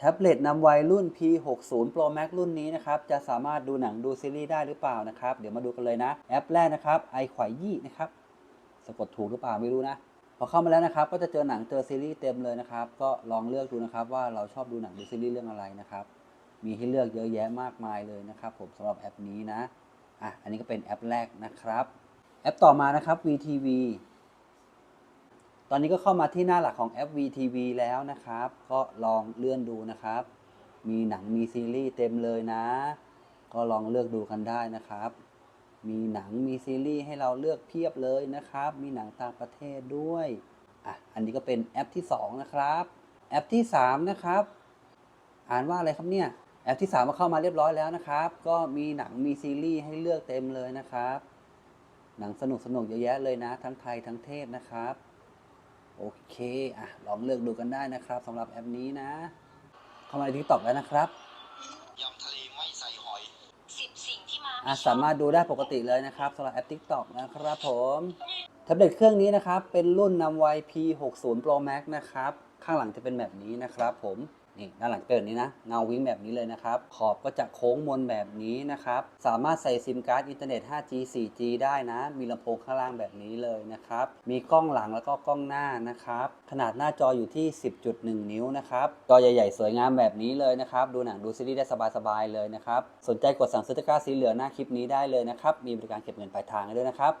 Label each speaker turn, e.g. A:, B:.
A: แท็บเล็ตนำไวยรุ่น P60 Pro Max รุ่นนี้นะครับจะสามารถดูหนังดูซีรีส์ได้หรือเปล่านะครับ เดี๋ยวมาดูกันเลยนะ แอปแรกนะครับไอขวายยี่นะครับสะกดถูกหรือเปล่าไม่รู้นะ พอเข้ามาแล้วนะครับ ก็จะเจอหนังเจอซีรีส์เต็มเลยนะครับ ก็ลองเลือกดูนะครับว่าเราชอบดูหนังดูซีรีส์เรื่องอะไรนะครับ มีให้เลือกเยอะแยะมากมายเลยนะครับ ผมสำหรับแอปนี้นะอะอันนี้ก็เป็นแอปแรกนะครับ แอปต่อมานะครับ VTV ตอนนี้ก็เข้ามาที่หน้าหลักของแอป VTV แล้วนะครับ ก็ลองเลื่อนดูนะครับ มีหนังมีซีรีส์เต็มเลยนะ ก็ลองเลือกดูกันได้นะครับ มีหนังมีซีรีส์ให้เราเลือกเพียบเลยนะครับ มีหนังต่างประเทศด้วย อะ อันนี้ก็เป็นแอปที่ 2 นะครับ แอปที่ 3 นะครับ อ่านว่าอะไรครับเนี่ย แอปที่ 3 มาเข้ามาเรียบร้อยแล้วนะครับ ก็มีหนังมีซีรีส์ให้เลือกเต็มเลยนะครับ หนังสนุกสนุกเยอะแยะเลยนะ ทั้งไทยทั้งเทศนะครับ โอเคอะลองเลือกดูกันได้นะครับสำหรับแอปนี้นะ เข้ามาในทิกตอกแล้วนะครับ
B: ยำทะเลไม่ใส่หอย
C: สิบสิ่งที่มา
A: อะ
C: ไชอบ
A: สามารถดูได้ปกติเลยนะครับสำหรับแอป TikTok นะครับผมแท็บเล็ตเครื่องนี้นะครับ เป็นรุ่นนำไวย P60 Pro Max นะครับ ข้างหลังจะเป็นแบบนี้นะครับ ผมนี่ด้านหลังเป็นแบบนี้นะเงาวิ้งแบบนี้เลยนะครับ ขอบก็จะโค้งมนแบบนี้นะครับ สามารถใส่ซิมการ์ดอินเทอร์เน็ต 5G 4G ได้นะ มีลำโพงข้างล่างแบบนี้เลยนะครับ มีกล้องหลังแล้วก็กล้องหน้านะครับ ขนาดหน้าจออยู่ที่ 10.1 นิ้วนะครับ จอใหญ่ ๆ สวยงามแบบนี้เลยนะครับ ดูหนังดูซีรีส์ได้สบาย ๆ เลยนะครับ สนใจกดสั่งซื้อตะกร้าสีเหลืองหน้าคลิปนี้ได้เลยนะครับ มีบริการเก็บเงินปลายทางด้วยนะครับ